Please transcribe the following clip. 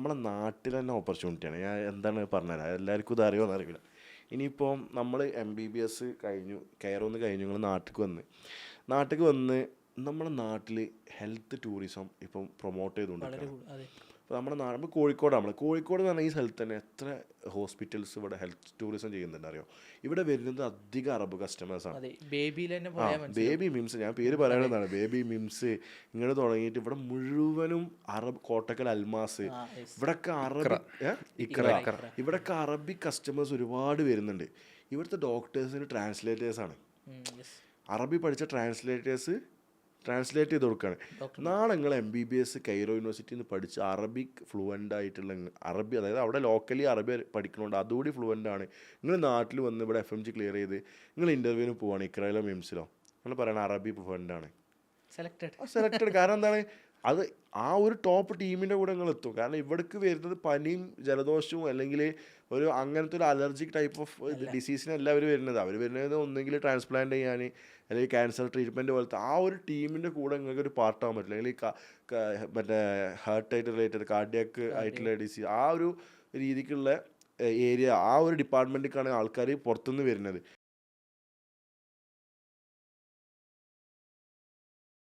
നമ്മളെ നാട്ടിൽ തന്നെ ഓപ്പർച്യൂണിറ്റിയാണ് ഞാൻ എന്താണ് പറഞ്ഞുതരാം? എല്ലാവർക്കും ഇത് അറിയുമോ അറിയില്ല ഇനിയിപ്പോൾ നമ്മൾ എം ബി ബി എസ് കഴിഞ്ഞു കയറുമെന്ന് കഴിഞ്ഞു നിങ്ങൾ നാട്ടിലേക്ക് വന്ന്. നാട്ടിലേക്ക് വന്ന് നമ്മുടെ നാട്ടിൽ ഹെൽത്ത് ടൂറിസം ഇപ്പം പ്രൊമോട്ട് ചെയ്തുകൊണ്ടിരിക്കുകയാണ് അപ്പോൾ നമ്മുടെ നാട് നമ്മൾ കോഴിക്കോട് നമ്മൾ കോഴിക്കോട് എന്ന് പറഞ്ഞാൽ ഈ സ്ഥലത്ത് തന്നെ എത്ര ഹോസ്പിറ്റൽസ് ഇവിടെ ഹെൽത്ത് ടൂറിസം ചെയ്യുന്നുണ്ട് അറിയോ? ഇവിടെ വരുന്നത് അധികം അറബ് കസ്റ്റമേഴ്സാണ് ബേബി മിംസ് ഞാൻ പേര് പറയണതാണ് ബേബി മിംസ് ഇങ്ങനെ തുടങ്ങിയിട്ട് ഇവിടെ മുഴുവനും അറബ് കോട്ടക്കൽ അൽമാസ്. ഇവിടൊക്കെ അറബി ഇവിടൊക്കെ അറബി കസ്റ്റമേഴ്സ് ഒരുപാട് വരുന്നുണ്ട്. ഇവിടുത്തെ ഡോക്ടേഴ്സിന് ട്രാൻസ്ലേറ്റേഴ്സാണ് ആണ്. അറബി പഠിച്ച ട്രാൻസ്ലേറ്റേഴ്സ് ട്രാൻസ്ലേറ്റ് ചെയ്ത് കൊടുക്കുകയാണ് നാളെ നിങ്ങൾ M B B S Cairo യൂണിവേഴ്സിറ്റിയിൽ നിന്ന് പഠിച്ച് അറബിക് ഫ്ലുവന്റ് ആയിട്ടുള്ള അറബി അതായത് അവിടെ ലോക്കലി അറബി പഠിക്കണോണ്ട് അതുകൂടി ഫ്ലുവന്റ് ആണ്. നിങ്ങൾ നാട്ടിൽ വന്ന് ഇവിടെ എഫ് എം ജി ക്ലിയർ ചെയ്ത് നിങ്ങൾ ഇന്റർവ്യൂവിന് പോവാണ് ഇക്രയിലോ മിംസിലോ. നിങ്ങൾ പറയണ അറബി ഫ്ലുവന്റ് ആണ്. സെലക്ടഡ് സെലക്റ്റഡ് കാരണം എന്താണ്? അത് ആ ഒരു ടോപ്പ് ടീമിന്റെ കൂടെ നിങ്ങൾ എത്തും. കാരണം ഇവിടേക്ക് വരുന്നത് പനിയും ജലദോഷവും അല്ലെങ്കിൽ ഒരു അങ്ങനത്തെ ഒരു അലർജിക് ടൈപ്പ് ഓഫ് ഡിസീസിനല്ല അവർ വരുന്നത്. അവർ വരുന്നത് ഒന്നെങ്കിൽ ട്രാൻസ്പ്ലാന്റ് ചെയ്യാൻ അല്ലെങ്കിൽ ക്യാൻസർ ട്രീറ്റ്മെന്റ് പോലത്തെ ആ ഒരു ടീമിന്റെ കൂടെ നിങ്ങൾക്ക് ഒരു പാർട്ടാകാൻ പറ്റില്ല. അല്ലെങ്കിൽ മറ്റേ ഹാർട്ടായിട്ട് റിലേറ്റഡ് കാർഡിയാക്ക് ആയിട്ടുള്ള ഡിസീസ് ആ ഒരു രീതിക്കുള്ള ഏരിയ ആ ഒരു ഡിപ്പാർട്ട്മെന്റിലേക്കാണ് ആൾക്കാർ പുറത്തുനിന്ന് വരുന്നത്.